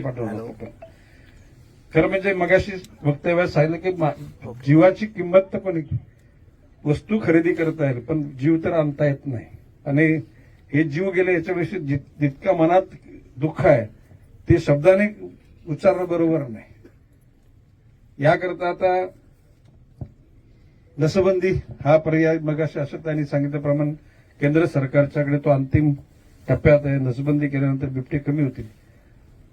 होता पण. खरं म्हणजे मगाशी वक्तव्यात सांगितलं की जीवाची किंमत तर पण वस्तू खरेदी करता येईल पण जीव तर आणता येत नाही. आणि हे जीव गेले याच्याविषयी जित- जितकं मनात दुःख आहे ते शब्दाने उच्चारणं बरोबर नाही. याकरता आता नसबंदी हा पर्याय मगाशी असं त्यांनी सांगितल्याप्रमाणे केंद्र सरकारच्याकडे तो अंतिम टप्प्यात आहे. नसबंदी केल्यानंतर बिबटे कमी होतील.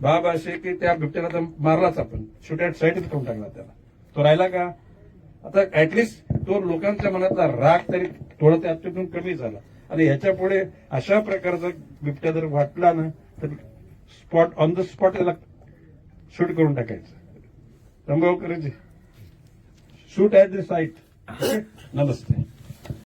बाब असे की त्या बिबट्याला तर मारलाच आपण. छोट्या साईडच करून टाकला त्याला. तो राहिला का? आता ऍटलिस्ट तो लोकांच्या मनातला राग तरी थोडा त्यातून कमी झाला. आणि ह्याच्या पुढे अशा प्रकारचा बिबट्या जर वाटला ना तर स्पॉट ऑन द स्पॉट त्याला शूट करून टाकायचं. रंगावकरजी shoot at the site Namaste.